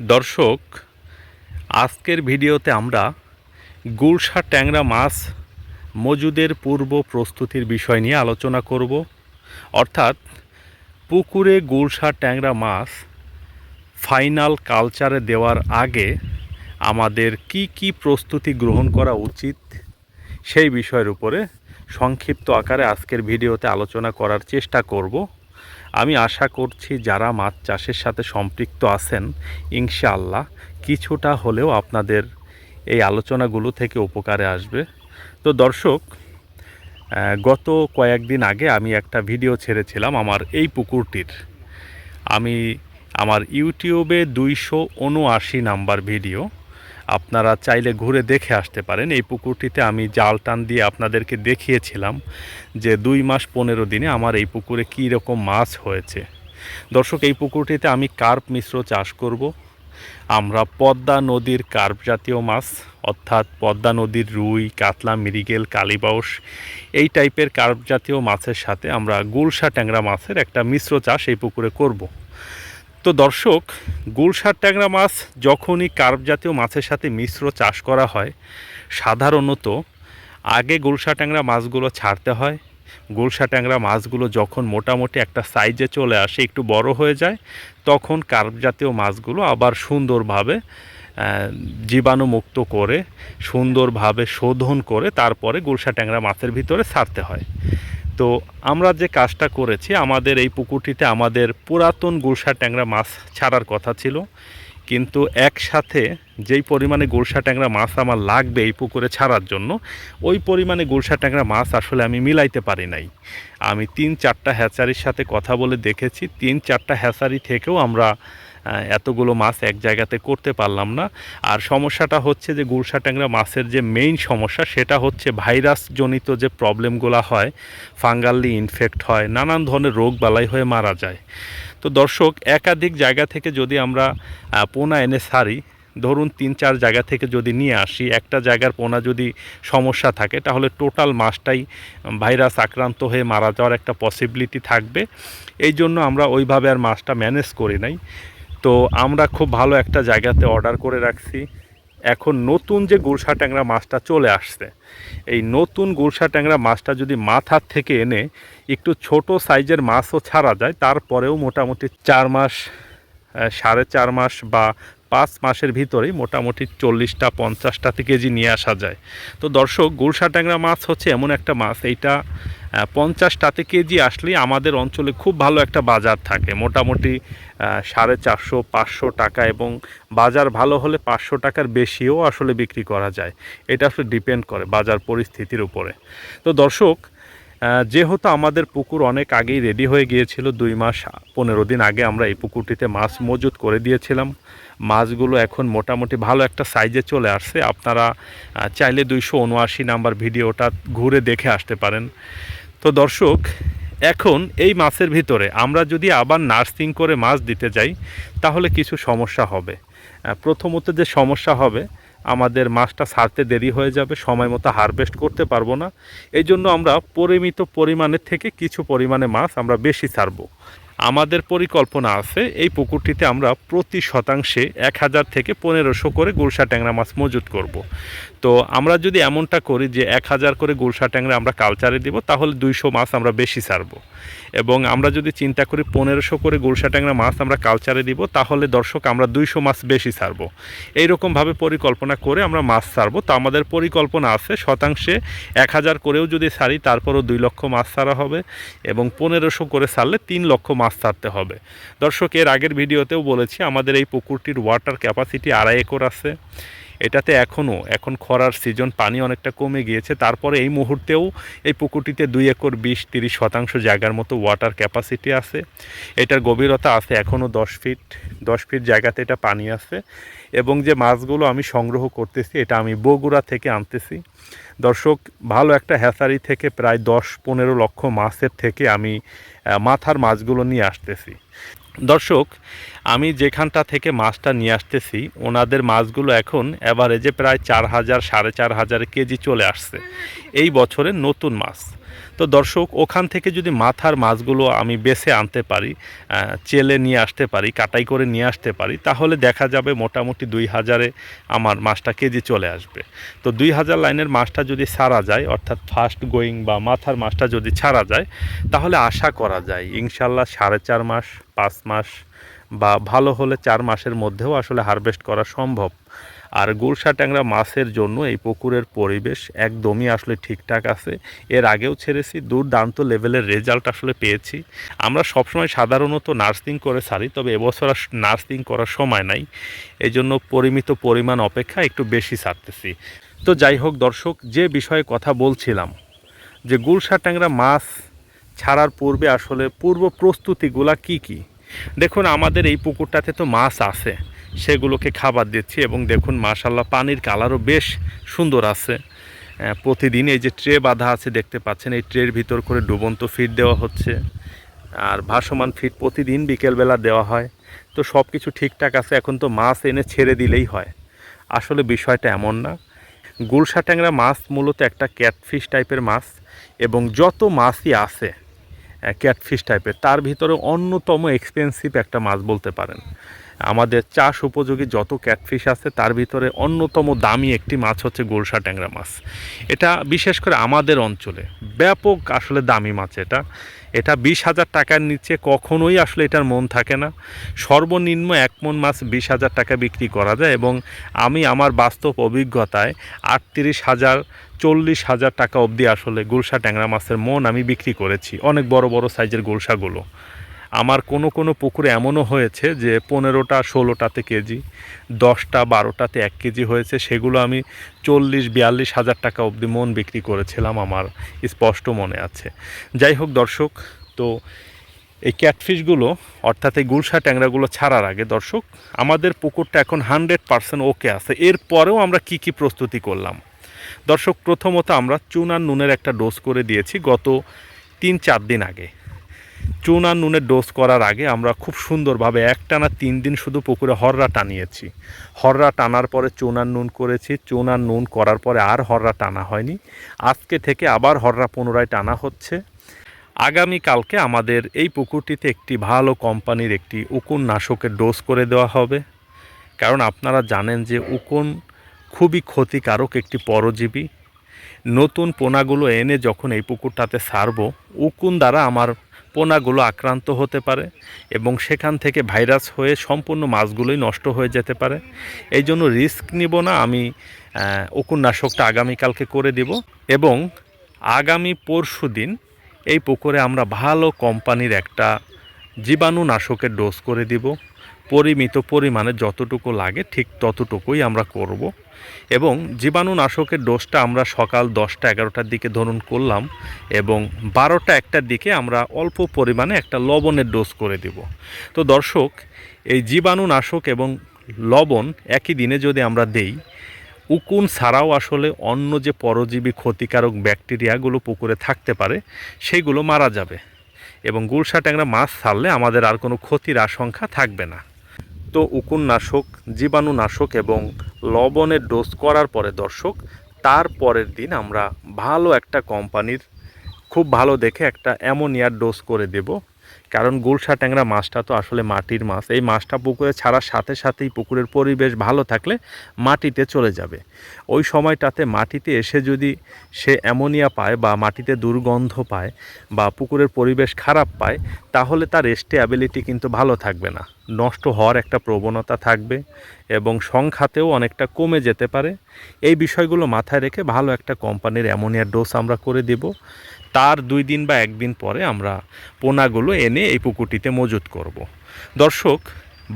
দর্শক, আজকের ভিডিওতে আমরা গুলশা ট্যাংরা মাছ মজুদের পূর্ব প্রস্তুতির বিষয় নিয়ে আলোচনা করব। অর্থাৎ, পুকুরে গুলশা ট্যাংরা মাছ ফাইনাল কালচারে দেওয়ার আগে আমাদের কি কি প্রস্তুতি গ্রহণ করা উচিত সেই বিষয়ের উপরে সংক্ষিপ্ত আকারে আজকের ভিডিওতে আলোচনা করার চেষ্টা করব। আমি আশা করছি যারা মাছ চাষের সাথে সম্পৃক্ত আছেন, ইনশাআল্লাহ কিছুটা হলেও আপনাদের এই আলোচনাগুলো থেকে উপকারে আসবে। তো দর্শক গত কয়েকদিন আগে আমি একটা ভিডিও ছেড়েছিলাম আমার এই পুকুরটির। আমি আমার ইউটিউবে দুইশো উনআশি নাম্বার ভিডিও। আপনারা চাইলে ঘুরে দেখে আসতে পারেন। এই পুকুরটিতে আমি জাল টান দিয়ে আপনাদেরকে দেখিয়েছিলাম যে দুই মাস পনেরো দিনে আমার এই পুকুরে কী রকম মাছ হয়েছে। দর্শক, এই পুকুরটিতে আমি কার্প মিশ্র চাষ করব। আমরা পদ্মা নদীর কার্প জাতীয় মাছ, অর্থাৎ পদ্মা নদীর রুই, কাতলা মিরিগেল কালিবাউস এই টাইপের কার্প জাতীয় মাছের সাথে আমরা গুলশা ট্যাংরা মাছের একটা মিশ্র চাষ এই পুকুরে করব। তো দর্শক গুলশার ট্যাংরা মাছ যখনই কার্প জাতীয় মাছের সাথে মিশ্র চাষ করা হয়, সাধারণত আগে গুলশা ট্যাংরা মাছগুলো ছাড়তে হয়। গুলশা ট্যাংরা মাছগুলো যখন মোটামুটি একটা সাইজে চলে আসে, একটু বড় হয়ে যায়, তখন কার্প জাতীয় মাছগুলো আবার সুন্দরভাবে জীবাণুমুক্ত করে, সুন্দরভাবে শোধন করে তারপরে গুলশা ট্যাংরা মাছের ভিতরে ছাড়তে হয়। তো আমরা যে কাজটা করেছি, আমাদের এই পুকুরটিতে আমাদের পুরাতন গুলশা ট্যাংরা মাছ ছাড়ার কথা ছিল। কিন্তু একসাথে যেই পরিমাণে গুলশা ট্যাংরা মাছ আমার লাগবে এই পুকুরে ছাড়ার জন্য, ওই পরিমাণে গুলশা ট্যাংরা মাছ আসলে আমি মিলাইতে পারি নাই। আমি তিন চারটা হ্যাচারির সাথে কথা বলে দেখেছি, তিন চারটা হ্যাচারি থেকেও আমরা এতগুলো মাছ এক জায়গাতে করতে পারলাম না। আর সমস্যাটা হচ্ছে যে গুলশা ট্যাংরা মাছের যে মেইন সমস্যা, সেটা হচ্ছে ভাইরাস জনিত যে প্রবলেমগুলো হয় ফাঙ্গালি ইনফেক্ট হয়, নানান ধরনের রোগ বালাই হয়ে মারা যায়। তো দর্শক, একাধিক জায়গা থেকে যদি আমরা পোনা এনে সারি ধরুন তিন চার জায়গা থেকে যদি নিয়ে আসি, একটা জায়গার পোনা যদি সমস্যা থাকে, তাহলে টোটাল মাছটাই ভাইরাস আক্রান্ত হয়ে মারা যাওয়ার একটা পসিবিলিটি থাকবে। এই জন্য আমরা ওইভাবে আর মাছটা ম্যানেজ করি নাই। তো আমরা খুব ভালো একটা জায়গাতে অর্ডার করে রাখছি। এখন নতুন যে গুলশা ট্যাংরা মাছটা চলে আসছে, এই নতুন গুলশা ট্যাংরা মাছটা যদি মাথার থেকে এনে একটু ছোট সাইজের মাছও ছাড়া যায়, তারপরেও মোটামুটি চার মাস সাড়ে চার মাস বা পাঁচ মাসের ভিতরেই মোটামুটি চল্লিশটা, পঞ্চাশটা কেজি নিয়ে আসা যায়। তো দর্শক, গুলশা ট্যাংরা মাছ হচ্ছে এমন একটা মাছ, এইটা পঞ্চাশটাতে কেজি আসলেই আমাদের অঞ্চলে খুব ভালো একটা বাজার থাকে। মোটামুটি সাড়ে চারশো, পাঁচশো টাকা এবং বাজার ভালো হলে পাঁচশো টাকার বেশিও আসলে বিক্রি করা যায়। এটা আসলে ডিপেন্ড করে বাজার পরিস্থিতির উপরে। তো দর্শক যেহেতু আমাদের পুকুর অনেক আগেই রেডি হয়ে গিয়েছিল, দুই মাস, পনেরো দিন আগে আমরা এই পুকুরটিতে মাছ মজুত করে দিয়েছিলাম। মাছগুলো এখন মোটামুটি ভালো একটা সাইজে চলে আসছে। আপনারা চাইলে দুইশো উনআশি নাম্বার ভিডিওটা ঘুরে দেখে আসতে পারেন। তো দর্শক, এখন এই মাছের ভিতরে আমরা যদি আবার নার্সিং করে মাছ দিতে যাই, তাহলে কিছু সমস্যা হবে। প্রথমত যে সমস্যা হবে, আমাদের মাছটা সারতে দেরি হয়ে যাবে, সময় মতো হারভেস্ট করতে পারব না। এই জন্য আমরা পরিমিত পরিমাণের থেকে কিছু পরিমাণে মাছ আমরা বেশি ছাড়বো। আমাদের পরিকল্পনা আছে, এই পুকুরটিতে আমরা প্রতি শতাংশে এক হাজার থেকে পনেরোশো করে গুলশা ট্যাংরা মাছ মজুত করব। তো আমরা যদি এমনটা করি যে এক হাজার করে গুলশা ট্যাংরা আমরা কালচারে দিব, তাহলে দুইশো মাছ আমরা বেশি ছাড়বো। এবং আমরা যদি চিন্তা করি পনেরোশো করে গুলশা ট্যাংরা মাছ আমরা কালচারে দিব, তাহলে দর্শক আমরা দুইশো মাছ বেশি ছাড়বো। এইরকমভাবে পরিকল্পনা করে আমরা মাছ ছাড়বো। তো আমাদের পরিকল্পনা আছে শতাংশে এক হাজার করেও যদি ছাড়ি, তারপরও দুই লক্ষ মাছ ছাড়া হবে এবং পনেরোশো করে ছাড়লে তিন লক্ষ মাছ ছাড়তে হবে। দর্শক, এর আগের ভিডিওতেও বলেছি, আমাদের এই পুকুরটির ওয়াটার ক্যাপাসিটি আড়াই একর আছে। এটাতে এখনও, এখন খরার সিজন পানি অনেকটা কমে গিয়েছে। তারপরে এই মুহূর্তেও এই পুকুরটিতে দুই একর বিশ তিরিশ শতাংশ জায়গার মতো ওয়াটার ক্যাপাসিটি আছে। এটার গভীরতা আছে এখনও দশ ফিট দশ ফিট জায়গাতে এটা পানি আছে। এবং যে মাছগুলো আমি সংগ্রহ করতেছি, এটা আমি বগুড়া থেকে আনতেছি। দর্শক, ভালো একটা হ্যাসারি থেকে প্রায় দশ পনেরো লক্ষ মাছের থেকে আমি মাথার মাছগুলো নিয়ে আসতেছি। দর্শক, আমি যেখানটা থেকে মাছটা নিয়ে আসতেছি, ওনাদের মাছগুলো এখন অ্যাভারেজে প্রায় চার হাজার, সাড়ে চার হাজার কেজি চলে আসছে। এই বছরের নতুন মাছ। তো দর্শক, ওখান থেকে যদি মাথার মাছগুলো আমি বেছে আনতে পারি চেলে নিয়ে আসতে পারি, কাটাই করে নিয়ে আসতে পারি, তাহলে দেখা যাবে মোটামুটি দুই হাজারে আমার মাছটা কেজি চলে আসবে। তো দুই হাজার লাইনের মাছটা যদি ছাড়া যায়, অর্থাৎ ফার্স্ট গোয়িং বা মাথার মাছটা যদি ছাড়া যায়, তাহলে আশা করা যায়, ইনশাল্লাহ সাড়ে চার মাস পাঁচ মাস বা ভালো হলে চার মাসের মধ্যেও আসলে হারভেস্ট করা সম্ভব। আর গুলশা ট্যাংরা মাছের জন্য এই পুকুরের পরিবেশ একদমই আসলে ঠিকঠাক আছে। এর আগেও ছেড়েছি, দুর্দান্ত লেভেলের রেজাল্ট আসলে পেয়েছি। আমরা সবসময় সাধারণত নার্সিং করে সারি তবে এবছর আর নার্সিং করার সময় নাই। এই জন্য পরিমিত পরিমাণ অপেক্ষা একটু বেশি ছাড়তেছি। তো যাই হোক দর্শক, যে বিষয়ে কথা বলছিলাম, যে গুলশা ট্যাংরা মাছ ছাড়ার পূর্বে আসলে পূর্ব প্রস্তুতিগুলা কি কি? দেখুন, আমাদের এই পুকুরটাতে তো মাছ আছে, সেগুলোকে খাবার দিচ্ছি এবং দেখুন মাশাল্লাহ পানির কালারও বেশ সুন্দর আছে। প্রতিদিন এই যে ট্রে বাঁধা আছে, দেখতে পাচ্ছেন, এই ট্রের ভিতর করে ডুবন্ত ফিড দেওয়া হচ্ছে। আর ভাসমান ফিড প্রতিদিন বিকেলবেলা দেওয়া হয়। তো সব কিছু ঠিকঠাক আছে, এখন তো মাছ এনে ছেড়ে দিলেই হয়। আসলে বিষয়টা এমন না। গুলশা ট্যাংরা মাছ মূলত একটা ক্যাটফিশ টাইপের মাছ এবং যত মাছই আছে ক্যাটফিশ টাইপের তার ভিতরে অন্যতম এক্সপেন্সিভ একটা মাছ বলতে পারেন। আমাদের চাষ উপযোগী যত ক্যাটফিশ আছে, তার ভিতরে অন্যতম দামি একটি মাছ হচ্ছে গোলসা ট্যাংরা মাছ। এটা বিশেষ করে আমাদের অঞ্চলে ব্যাপক আসলে দামি মাছ এটা। এটা বিশ হাজার টাকার নিচে কখনোই আসলে এটার মন থাকে না। সর্বনিম্ন এক মন মাছ বিশ হাজার টাকা বিক্রি করা যায় এবং আমি আমার বাস্তব অভিজ্ঞতায় আটত্রিশ হাজার, চল্লিশ হাজার টাকা অবধি আসলে গুলশা ট্যাংরা মাছের মন আমি বিক্রি করেছি, অনেক বড় বড় সাইজের গুলশাগুলো। আমার কোনো কোনো পুকুরে এমনও হয়েছে যে পনেরোটা, ষোলোটাতে কেজি, দশটা, বারোটাতে এক কেজি হয়েছে। সেগুলো আমি চল্লিশ, বিয়াল্লিশ হাজার টাকা অবধি মন বিক্রি করেছিলাম আমার স্পষ্ট মনে আছে। যাই হোক দর্শক, তো এই ক্যাটফিশগুলো, অর্থাৎ এই গুলশা ট্যাংরাগুলো ছাড়ার আগে দর্শক, আমাদের পুকুরটা এখন হানড্রেড পার্সেন্ট ওকে আছে। এরপরেও আমরা কি কি প্রস্তুতি করলাম? দর্শক, প্রথমত আমরা চুনার নুনের একটা ডোজ করে দিয়েছি গত তিন চার দিন আগে। চুন আর নুনের ডোজ করার আগে আমরা খুব সুন্দরভাবে একটানা তিন দিন শুধু পুকুরে হররা টানিয়েছি। হররা টানার পরে চুন আর নুন করেছি। চুন আর নুন করার পরে আর হররা টানা হয়নি। আজকে থেকে আবার হররা পুনরায় টানা হচ্ছে। আগামী কালকে আমাদের এই পুকুরটিতে একটি ভালো কোম্পানির একটি উকুন নাশকের ডোজ করে দেওয়া হবে। কারণ আপনারা জানেন যে উকুন খুবই ক্ষতিকারক একটি পরজীবী। নতুন পোনাগুলো এনে যখন এই পুকুরটাতে ছাড়বো উকুন দ্বারা আমার পোনাগুলো আক্রান্ত হতে পারে এবং সেখান থেকে ভাইরাস হয়ে সম্পূর্ণ মাছগুলোই নষ্ট হয়ে যেতে পারে। এই জন্য রিস্ক নিব না, আমি উকুন্নাশকটা আগামীকালকে করে দিব এবং আগামী পরশু দিন এই পুকুরে আমরা ভালো কোম্পানির একটা জীবাণুনাশকের ডোজ করে দিব। পরিমিত পরিমাণে যতটুকু লাগে ঠিক ততটুকুই আমরা করব। এবং জীবাণুনাশকের ডোজটা আমরা সকাল দশটা এগারোটার দিকে ধরুন করলাম এবং বারোটা একটার দিকে আমরা অল্প পরিমাণে একটা লবণের ডোজ করে দিব। তো দর্শক, এই জীবাণুনাশক এবং লবণ একই দিনে যদি আমরা দেই, উকুন ছাড়াও আসলে অন্য যে পরজীবী ক্ষতিকারক ব্যাকটেরিয়াগুলো পুকুরে থাকতে পারে সেইগুলো মারা যাবে। এবং গুলশা ট্যাংরা মাছ ছাড়লে আমাদের আর কোনো ক্ষতির আশঙ্কা থাকবে না। তো উকুননাশক জীবাণুনাশক এবং লবণের ডোজ করার পরে দর্শক, তার পরের দিন আমরা ভালো একটা কোম্পানির, খুব ভালো দেখে একটা অ্যামোনিয়ার ডোজ করে দেব। কারণ গুলশা ট্যাংরা মাছটা তো আসলে মাটির মাছ। এই মাছটা পুকুরে ছাড়ার সাথে সাথেই পুকুরের পরিবেশ ভালো থাকলে মাটিতে চলে যাবে। ওই সময়টাতে মাটিতে এসে যদি সে অ্যামোনিয়া পায় বা মাটিতে দুর্গন্ধ পায় বা পুকুরের পরিবেশ খারাপ পায়, তাহলে তার স্টেবিলিটি কিন্তু ভালো থাকবে না। নষ্ট হওয়ার একটা প্রবণতা থাকবে এবং সংখ্যাতেও অনেকটা কমে যেতে পারে। এই বিষয়গুলো মাথায় রেখে ভালো একটা কোম্পানির অ্যামোনিয়ার ডোজ আমরা করে দেব। তার দুই দিন বা একদিন পরে আমরা পোনাগুলো এনে এই পুকুরটিতে মজুত করব। দর্শক,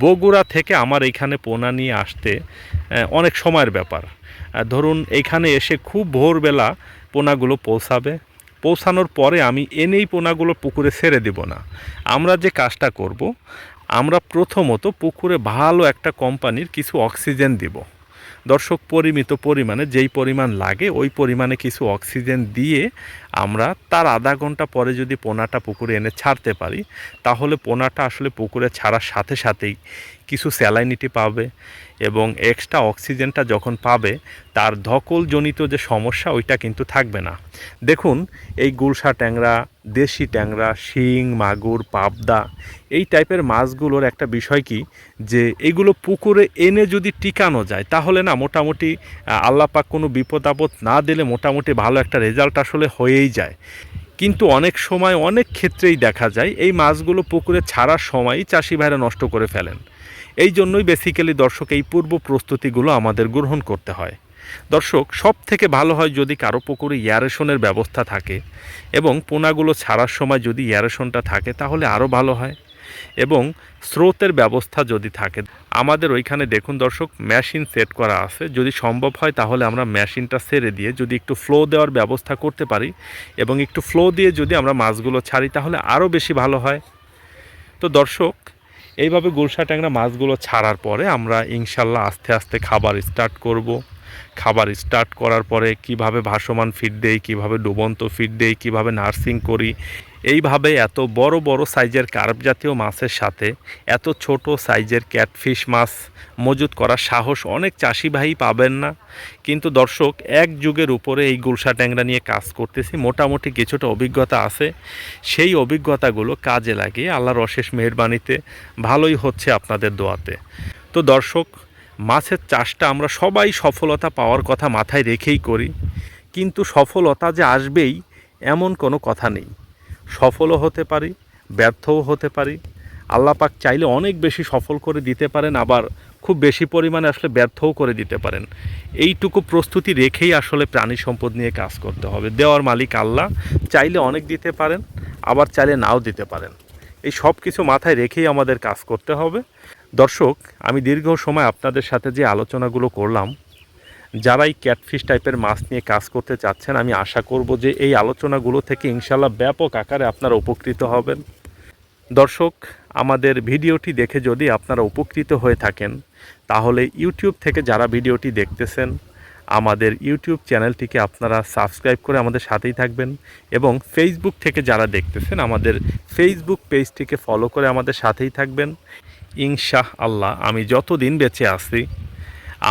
বগুড়া থেকে আমার এইখানে পোনা নিয়ে আসতে অনেক সময়ের ব্যাপার। ধরুন এইখানে এসে খুব ভোরবেলা পোনাগুলো পৌঁছাবে। পৌঁছানোর পরে আমি এনেই পোনাগুলো পুকুরে ছেড়ে দেব না। আমরা যে কাজটা করব, আমরা প্রথমত পুকুরে ভালো একটা কোম্পানির কিছু অক্সিজেন দিব। দর্শক পরিমিত পরিমাণে, যেই পরিমাণ লাগে, ওই পরিমাণে কিছু অক্সিজেন দিয়ে আমরা তার আধা ঘণ্টা পরে যদি পোনাটা পুকুরে এনে ছাড়তে পারি, তাহলে পোনাটা আসলে পুকুরে ছাড়ার সাথে সাথেই কিছু স্যালাইনিটি পাবে। এবং এক্সট্রা অক্সিজেনটা যখন পাবে তার ধকলজনিত যে সমস্যা ওইটা কিন্তু থাকবে না। দেখুন এই গুলশা ট্যাংরা দেশি ট্যাংরা শিং মাগুর পাবদা এই টাইপের মাছগুলোর একটা বিষয় কি? যে এগুলো পুকুরে এনে যদি টিকানো যায় তাহলে না মোটামুটি আহ, আল্লাহ পাক কোনো বিপদ আপদ না দিলে মোটামুটি ভালো একটা রেজাল্ট আসলে হয়েই যায়। কিন্তু অনেক সময় অনেক ক্ষেত্রেই দেখা যায় এই মাছগুলো পুকুরে ছাড়ার সময়ই চাষি ভাইরা নষ্ট করে ফেলেন। এই জন্যই বেসিক্যালি দর্শক, এই পূর্ব প্রস্তুতিগুলো আমাদের গ্রহণ করতে হয়। দর্শক সব থেকে ভালো হয় যদি কারও পুকুরে ইয়ারেশনের ব্যবস্থা থাকে এবং পোনাগুলো ছাড়ার সময় যদি ইয়ারেশনটা থাকে তাহলে আরও ভালো হয় এবং স্রোতের ব্যবস্থা যদি থাকে। আমাদের ওইখানে দেখুন দর্শক মেশিন সেট করা আছে। যদি সম্ভব হয় তাহলে আমরা মেশিনটা সেরে দিয়ে যদি একটু ফ্লো দেওয়ার ব্যবস্থা করতে পারি এবং একটু ফ্লো দিয়ে যদি আমরা মাছগুলো ছাড়ি তাহলে আরও বেশি ভালো হয়। তো দর্শক এইভাবে গুলশা ট্যাংরা মাছগুলো ছাড়ার পরে আমরা ইনশাল্লাহ আস্তে আস্তে খাবার স্টার্ট করব। খাবার স্টার্ট করার পরে কীভাবে ভাসমান ফিড দেই, কীভাবে ডুবন্ত ফিড দেই, কীভাবে নার্সিং করি এইভাবে এত বড় বড় সাইজের কার্প জাতীয় মাছের সাথে এত ছোট সাইজের ক্যাটফিশ মাছ মজুত করার সাহস অনেক চাষি ভাই পাবেন না। কিন্তু দর্শক, এক যুগের উপরে এই গুলশা ট্যাংরা নিয়ে কাজ করতেছি, মোটামুটি কিছুটা অভিজ্ঞতা আছে। সেই অভিজ্ঞতাগুলো কাজে লাগিয়ে আল্লাহর অশেষ মেহরবানিতে ভালোই হচ্ছে আপনাদের দোয়াতে। তো দর্শক, মাছের চাষটা আমরা সবাই সফলতা পাওয়ার কথা মাথায় রেখেই করি। কিন্তু সফলতা যে আসবেই, এমন কোনো কথা নেই। সফলও হতে পারি, ব্যর্থও হতে পারি। আল্লাহ পাক চাইলে অনেক বেশি সফল করে দিতে পারেন, আবার খুব বেশি পরিমাণে আসলে ব্যর্থও করে দিতে পারেন। এইটুকু প্রস্তুতি রেখেই আসলে প্রাণী সম্পদ নিয়ে কাজ করতে হবে। দেওয়ার মালিক আল্লাহ, চাইলে অনেক দিতে পারেন, আবার চাইলে নাও দিতে পারেন। এই সব কিছু মাথায় রেখেই আমাদের কাজ করতে হবে। দর্শক, আমি দীর্ঘ সময় আপনাদের সাথে যে আলোচনাগুলো করলাম যারাই ক্যাটফিশ টাইপের মাছ নিয়ে কাজ করতে চাচ্ছেন, আমি আশা করব যে এই আলোচনাগুলো থেকে ইনশাল্লাহ ব্যাপক আকারে আপনারা উপকৃত হবেন। দর্শক, আমাদের ভিডিওটি দেখে যদি আপনারা উপকৃত হয়ে থাকেন, তাহলে ইউটিউব থেকে যারা ভিডিওটি দেখতেছেন, আমাদের ইউটিউব চ্যানেলটিকে আপনারা সাবস্ক্রাইব করে আমাদের সাথেই থাকবেন এবং ফেসবুক থেকে যারা দেখতেছেন, আমাদের ফেসবুক পেজটিকে ফলো করে আমাদের সাথেই থাকবেন। ইনশাহ আল্লাহ আমি যতদিন বেঁচে আছি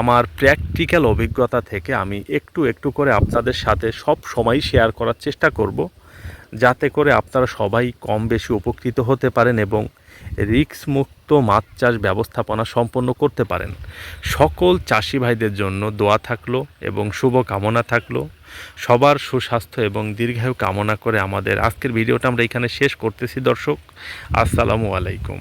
আমার প্র্যাকটিক্যাল অভিজ্ঞতা থেকে আমি একটু একটু করে আপনাদের সাথে সব সময় শেয়ার করার চেষ্টা করব, যাতে করে আপনারা সবাই কম বেশি উপকৃত হতে পারেন এবং রিক্স মুক্ত মাছ চাষ ব্যবস্থাপনা সম্পন্ন করতে পারেন। সকল চাষি ভাইদের জন্য দোয়া থাকল এবং শুভ কামনা থাকল। সবার সুস্বাস্থ্য এবং দীর্ঘায়ু কামনা করে আমাদের আজকের ভিডিওটা আমরা এখানে শেষ করতেছি দর্শক। আসসালামু আলাইকুম।